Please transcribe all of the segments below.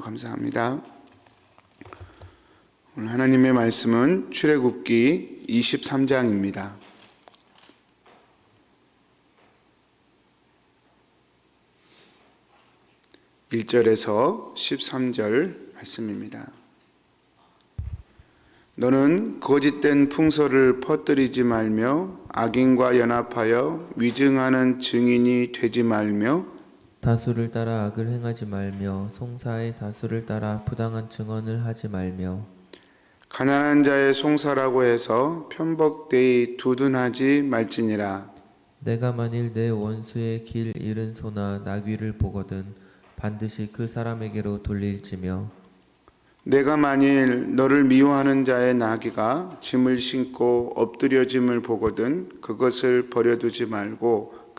하나님 감사합니다. 오늘 하나님의 말씀은 출애굽기 23장입니다. 1절에서 13절 말씀입니다. 너는 거짓된 풍설을 퍼뜨리지 말며 악인과 연합하여 위증하는 증인이 되지 말며 다수를 따라 악을 행하지 말며 송사의 다수를 따라 부당한 증언을 하지 말며 가난한 자의 송사라고 해서 편복되이 두둔하지 말지니라. 내가 만일 내 원수의 길 잃은 소나 나귀를 보거든 반드시 그 사람에게로 돌릴지며 내가 만일 너를 미워하는 자의 나귀가 짐을 신고 엎드려짐을 보거든 그것을 버려두지 말고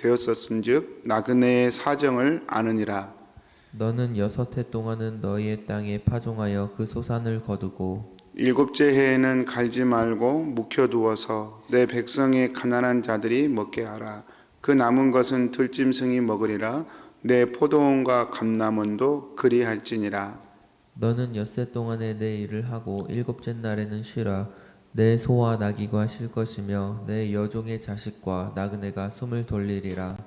되었었은즉 나그네의 사정을 아느니라 너는 여섯 해 동안은 너희의 땅에 파종하여 그 소산을 거두고 일곱째 해에는 갈지 말고 묵혀 두어서 내 백성의 가난한 자들이 먹게 하라. 그 남은 것은 들짐승이 먹으리라. 내 포도원과 감남원도 그리할지니라. 너는 엿새 동안에 내 일을 하고 일곱째 날에는 쉬라 내 소와 나귀가 쉴 것이며 내 여종의 자식과 나그네가 숨을 돌리리라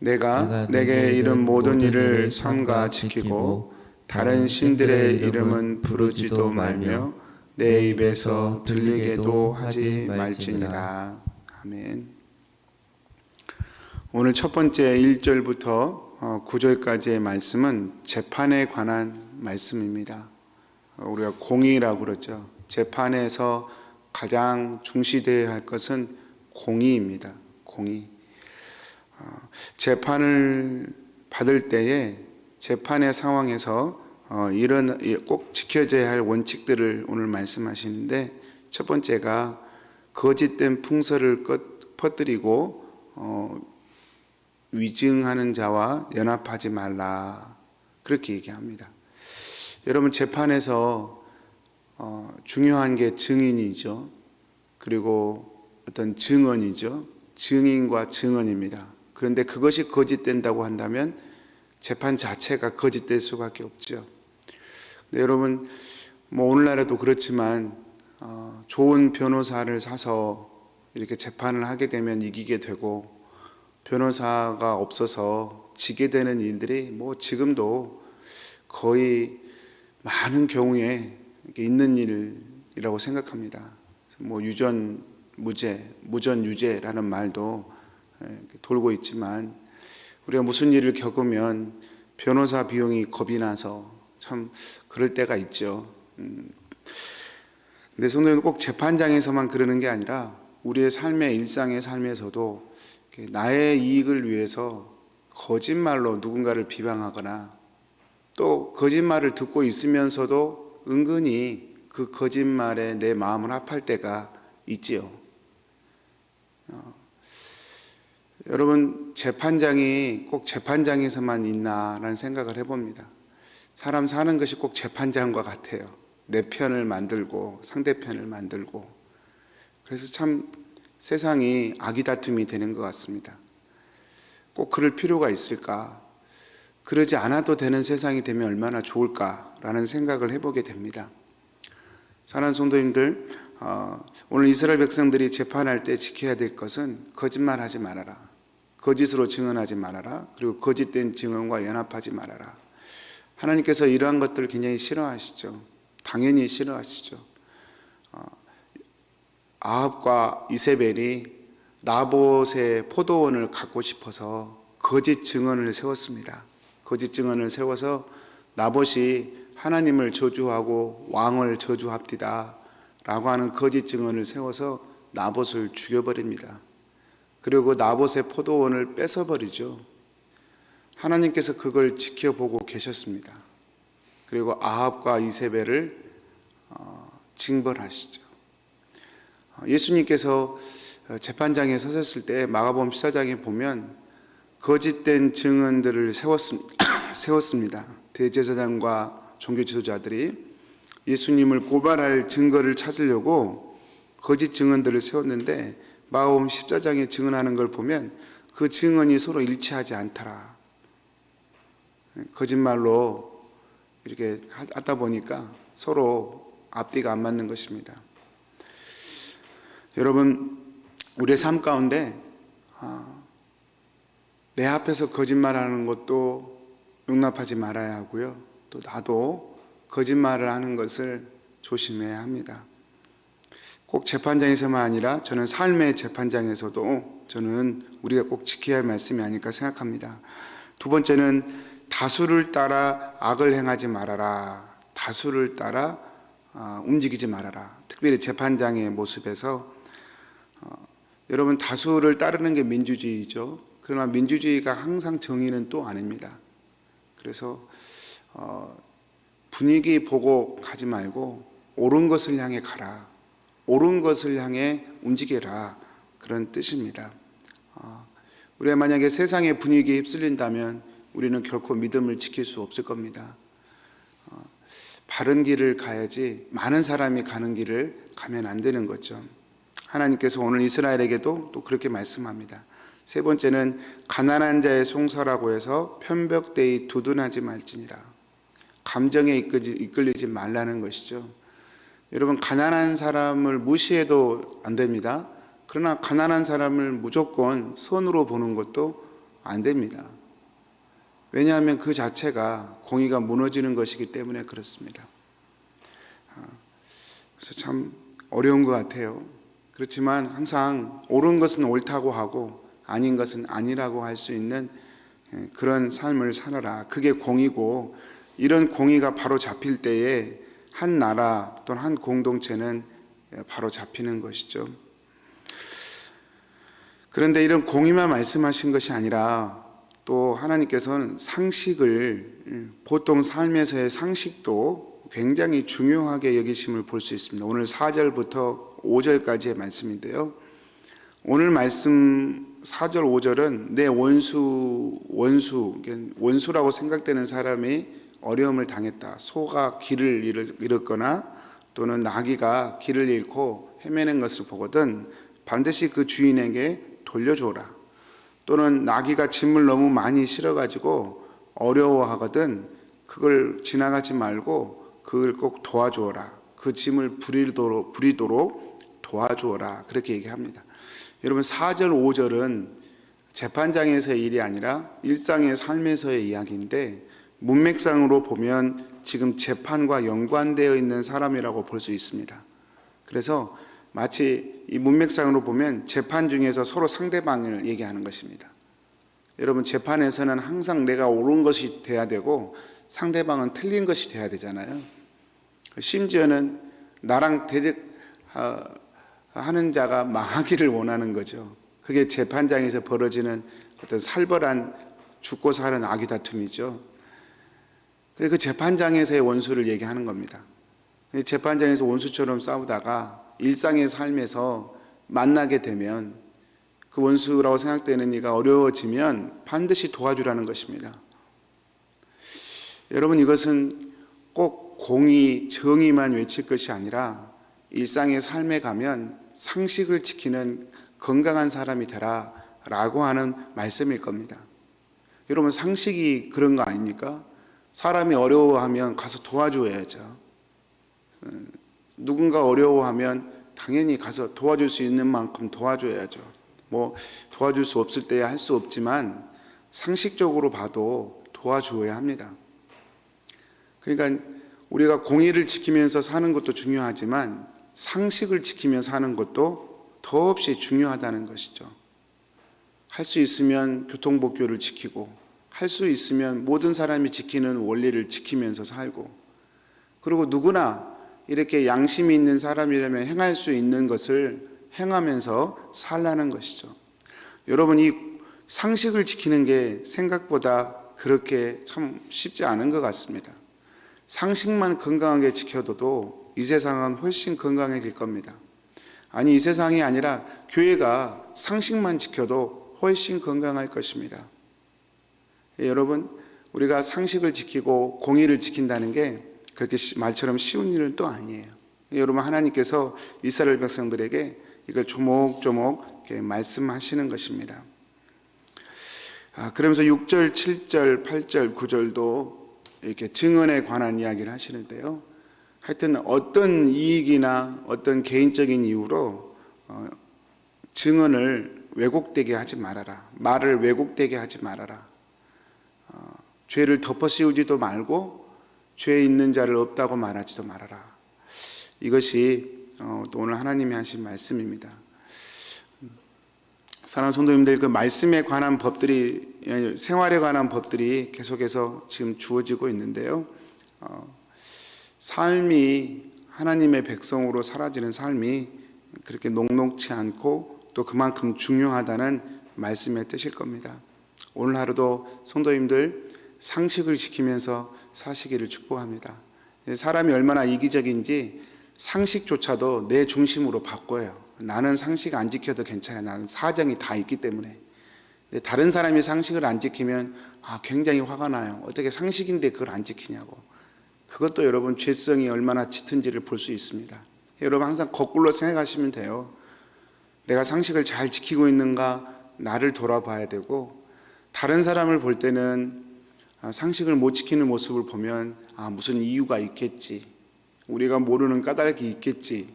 내가 내게 이른 모든 일을 삼가 지키고 다른 신들의 이름은 부르지도 말며 내 입에서 들리게도 하지 말지니라. 아멘. 오늘 첫 번째 1절부터 9절까지의 말씀은 재판에 관한 말씀입니다. 어, 우리가 공의라고 그러죠. 재판에서 가장 중시되어야 할 것은 공의입니다. 공의. 어, 재판을 받을 때에 재판의 상황에서 어, 이런 꼭 지켜져야 할 원칙들을 오늘 말씀하시는데 첫 번째가 거짓된 풍설을 껏 퍼뜨리고 어, 위증하는 자와 연합하지 말라 그렇게 얘기합니다. 여러분 재판에서 어, 중요한 게 증인이죠. 그리고 어떤 증언이죠. 증인과 증언입니다. 그런데 그것이 거짓된다고 한다면 재판 자체가 거짓될 수밖에 없죠. 네, 여러분 뭐 오늘날에도 그렇지만 어, 좋은 변호사를 사서 이렇게 재판을 하게 되면 이기게 되고 변호사가 없어서 지게 되는 일들이 뭐 지금도 거의 많은 경우에 있는 일이라고 생각합니다. 뭐 유전 무죄, 무전 유죄라는 말도 돌고 있지만 우리가 무슨 일을 겪으면 변호사 비용이 겁이 나서 참 그럴 때가 있죠. 음. 근데 성도는 꼭 재판장에서만 그러는 게 아니라 우리의 삶의 일상의 삶에서도 나의 이익을 위해서 거짓말로 누군가를 비방하거나 또 거짓말을 듣고 있으면서도 은근히 그 거짓말에 내 마음을 합할 때가 있지요. 어, 여러분 재판장이 꼭 재판장에서만 있나라는 생각을 해봅니다. 사람 사는 것이 꼭 재판장과 같아요. 내 편을 만들고 상대편을 만들고 그래서 참 세상이 아기 다툼이 되는 것 같습니다. 꼭 그럴 필요가 있을까? 그러지 않아도 되는 세상이 되면 얼마나 좋을까라는 생각을 해보게 됩니다. 사랑하는 성도님들, 어, 오늘 이스라엘 백성들이 재판할 때 지켜야 될 것은 거짓말하지 말아라. 거짓으로 증언하지 말아라. 그리고 거짓된 증언과 연합하지 말아라. 하나님께서 이러한 것들을 굉장히 싫어하시죠. 당연히 싫어하시죠. 어, 아합과 이세벨이 나봇의 포도원을 갖고 싶어서 거짓 증언을 세웠습니다. 거짓 증언을 세워서 나봇이 하나님을 저주하고 왕을 저주합디다 라고 하는 거짓 증언을 세워서 나봇을 죽여버립니다. 그리고 나봇의 포도원을 뺏어버리죠. 하나님께서 그걸 지켜보고 계셨습니다. 그리고 아합과 이세벨을 어, 징벌하시죠. 어, 예수님께서 어, 재판장에 서셨을 때 마가복음 14장에 보면 거짓된 증언들을 세웠습니다. 세웠습니다. 대제사장과 종교 지도자들이 예수님을 고발할 증거를 찾으려고 거짓 증언들을 세웠는데 마가복음 14장에 증언하는 걸 보면 그 증언이 서로 일치하지 않더라. 거짓말로 이렇게 하다 보니까 서로 앞뒤가 안 맞는 것입니다. 여러분, 우리의 삶 가운데 아, 내 앞에서 거짓말하는 것도 용납하지 말아야 하고요. 또 나도 거짓말을 하는 것을 조심해야 합니다. 꼭 재판장에서만 아니라 저는 삶의 재판장에서도 저는 우리가 꼭 지켜야 할 말씀이 아닐까 생각합니다. 두 번째는 다수를 따라 악을 행하지 말아라. 다수를 따라 아, 움직이지 말아라. 특별히 재판장의 모습에서 어, 여러분 다수를 따르는 게 민주주의죠. 그러나 민주주의가 항상 정의는 또 아닙니다. 그래서 어, 분위기 보고 가지 말고 옳은 것을 향해 가라. 옳은 것을 향해 움직여라. 그런 뜻입니다. 어, 우리가 만약에 세상의 분위기에 휩쓸린다면 우리는 결코 믿음을 지킬 수 없을 겁니다. 어, 바른 길을 가야지 많은 사람이 가는 길을 가면 안 되는 거죠. 하나님께서 오늘 이스라엘에게도 또 그렇게 말씀합니다. 세 번째는 가난한 자의 송사라고 해서 편벽되이 두둔하지 말지니라. 감정에 이끌리지 말라는 것이죠. 여러분 가난한 사람을 무시해도 안 됩니다. 그러나 가난한 사람을 무조건 선으로 보는 것도 안 됩니다. 왜냐하면 그 자체가 공의가 무너지는 것이기 때문에 그렇습니다. 아, 그래서 참 어려운 것 같아요. 그렇지만 항상 옳은 것은 옳다고 하고 아닌 것은 아니라고 할 수 있는 예, 그런 삶을 살아라. 그게 공이고 이런 공의가 바로 잡힐 때에 한 나라 또는 한 공동체는 예, 바로 잡히는 것이죠. 그런데 이런 공의만 말씀하신 것이 아니라 또 하나님께서는 상식을 음, 보통 삶에서의 상식도 굉장히 중요하게 여기심을 볼 수 있습니다. 오늘 4절부터 5절까지의 말씀인데요. 오늘 말씀 4절 5절은 내 원수 원수 원수라고 생각되는 사람이 어려움을 당했다. 소가 길을 잃었거나 또는 나귀가 길을 잃고 헤매는 것을 보거든 반드시 그 주인에게 돌려줘라. 또는 나귀가 짐을 너무 많이 실어가지고 어려워하거든 그걸 지나가지 말고 그걸 꼭 도와주어라. 그 짐을 부리도록, 부리도록 도와주어라. 그렇게 얘기합니다. 여러분 4절 5절은 재판장에서의 일이 아니라 일상의 삶에서의 이야기인데 문맥상으로 보면 지금 재판과 연관되어 있는 사람이라고 볼 수 있습니다. 그래서 마치 이 문맥상으로 보면 재판 중에서 서로 상대방을 얘기하는 것입니다. 여러분 재판에서는 항상 내가 옳은 것이 돼야 되고 상대방은 틀린 것이 돼야 되잖아요. 심지어는 나랑 대적 하는 자가 망하기를 원하는 거죠. 그게 재판장에서 벌어지는 어떤 살벌한 죽고 사는 악의 다툼이죠. 그 재판장에서의 원수를 얘기하는 겁니다. 재판장에서 원수처럼 싸우다가 일상의 삶에서 만나게 되면 그 원수라고 생각되는 이가 어려워지면 반드시 도와주라는 것입니다. 여러분 이것은 꼭 공의, 정의만 외칠 것이 아니라 일상의 삶에 가면 상식을 지키는 건강한 사람이 되라 라고 하는 말씀일 겁니다. 여러분 상식이 그런 거 아닙니까? 사람이 어려워하면 가서 도와줘야죠. 누군가 어려워하면 당연히 가서 도와줄 수 있는 만큼 도와줘야죠. 뭐 도와줄 수 없을 때야 할 수 없지만 상식적으로 봐도 도와줘야 합니다. 그러니까 우리가 공의를 지키면서 사는 것도 중요하지만 상식을 지키며 사는 것도 더없이 중요하다는 것이죠. 할 수 있으면 교통법규를 지키고 할 수 있으면 모든 사람이 지키는 원리를 지키면서 살고 그리고 누구나 이렇게 양심이 있는 사람이라면 행할 수 있는 것을 행하면서 살라는 것이죠. 여러분 이 상식을 지키는 게 생각보다 그렇게 참 쉽지 않은 것 같습니다. 상식만 건강하게 지켜둬도 이 세상은 훨씬 건강해질 겁니다. 아니 이 세상이 아니라 교회가 상식만 지켜도 훨씬 건강할 것입니다. 예, 여러분 우리가 상식을 지키고 공의를 지킨다는 게 그렇게 시- 말처럼 쉬운 일은 또 아니에요. 예, 여러분 하나님께서 이스라엘 백성들에게 이걸 조목조목 말씀하시는 것입니다. 아, 그러면서 6절, 7절, 8절, 9절도 이렇게 증언에 관한 이야기를 하시는데요. 하여튼 어떤 이익이나 어떤 개인적인 이유로 어, 증언을 왜곡되게 하지 말아라. 말을 왜곡되게 하지 말아라. 어, 죄를 덮어씌우지도 말고 죄 있는 자를 없다고 말하지도 말아라. 이것이 어, 또 오늘 하나님이 하신 말씀입니다. 사랑하는 성도님들 그 말씀에 관한 법들이 예, 생활에 관한 법들이 계속해서 지금 주어지고 있는데요. 어, 삶이 하나님의 백성으로 사라지는 삶이 그렇게 녹록치 않고 또 그만큼 중요하다는 말씀의 뜻일 겁니다. 오늘 하루도 성도님들 상식을 지키면서 사시기를 축복합니다. 예, 사람이 얼마나 이기적인지 상식조차도 내 중심으로 바꿔요. 나는 상식 안 지켜도 괜찮아. 나는 사정이 다 있기 때문에. 다른 사람이 상식을 안 지키면 아, 굉장히 화가 나요. 어떻게 상식인데 그걸 안 지키냐고. 그것도 여러분 죄성이 얼마나 짙은지를 볼 수 있습니다. 여러분 항상 거꾸로 생각하시면 돼요. 내가 상식을 잘 지키고 있는가 나를 돌아봐야 되고 다른 사람을 볼 때는 아, 상식을 못 지키는 모습을 보면 아 무슨 이유가 있겠지 우리가 모르는 까닭이 있겠지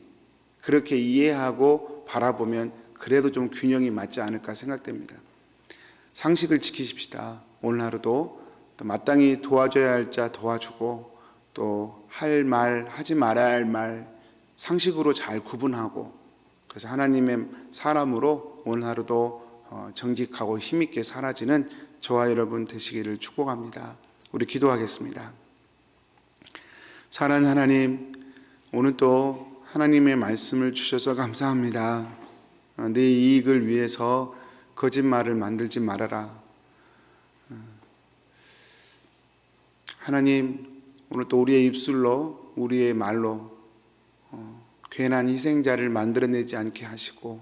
그렇게 이해하고 바라보면 그래도 좀 균형이 맞지 않을까 생각됩니다. 상식을 지키십시다. 오늘 하루도 또 마땅히 도와줘야 할 자 도와주고 또 할 말 하지 말아야 할 말 상식으로 잘 구분하고 그래서 하나님의 사람으로 오늘 하루도 어, 정직하고 힘있게 사라지는 저와 여러분 되시기를 축복합니다. 우리 기도하겠습니다. 사랑하는 하나님, 오늘 또 하나님의 말씀을 주셔서 감사합니다. 어, 내 이익을 위해서 거짓말을 만들지 말아라. 어, 하나님, 오늘 또 우리의 입술로, 우리의 말로 어, 괜한 희생자를 만들어내지 않게 하시고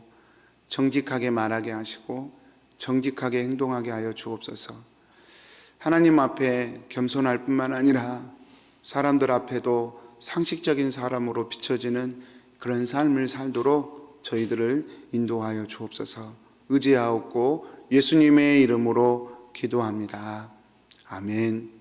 정직하게 말하게 하시고 정직하게 행동하게 하여 주옵소서. 하나님 앞에 겸손할 뿐만 아니라 사람들 앞에도 상식적인 사람으로 비춰지는 그런 삶을 살도록 저희들을 인도하여 주옵소서. 의지하옵고 예수님의 이름으로 기도합니다. 아멘.